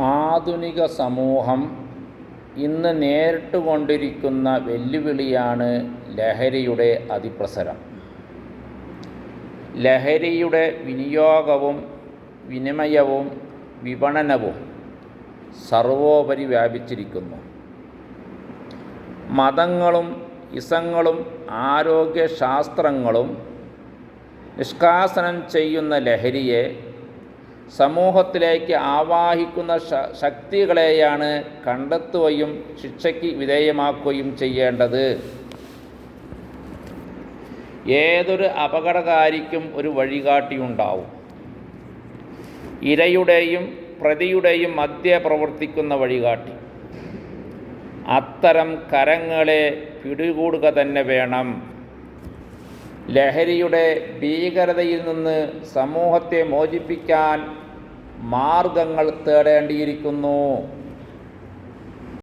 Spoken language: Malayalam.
ആധുനിക സമൂഹം ഇന്ന് നേരിട്ടുകൊണ്ടിരിക്കുന്ന വെല്ലുവിളിയാണ് ലഹരിയുടെ അതിപ്രസരം. ലഹരിയുടെ വിനിയോഗവും വിനിമയവും വിപണനവും സർവോപരി വ്യാപിച്ചിരിക്കുന്നു. മതങ്ങളും ഇസങ്ങളും ആരോഗ്യശാസ്ത്രങ്ങളും നിഷ്കാസനം ചെയ്യുന്ന ലഹരിയെ സമൂഹത്തിലേക്ക് ആവാഹിക്കുന്ന ശക്തികളെയാണ് കണ്ടെത്തുകയും ശിക്ഷയ്ക്ക് വിധേയമാക്കുകയും ചെയ്യേണ്ടത്. ഏതൊരു അപകടകാരിക്കും ഒരു വഴികാട്ടിയുണ്ടാവും ഇരയുടെയും പ്രതിയുടെയും മധ്യ പ്രവർത്തിക്കുന്ന വഴികാട്ടി. അത്തരം കരങ്ങളെ പിടികൂടുക തന്നെ വേണം. ലഹരിയുടെ ഭീകരതയിൽ നിന്ന് സമൂഹത്തെ മോചിപ്പിക്കാൻ മാർഗങ്ങൾ തേടേണ്ടിയിരിക്കുന്നു.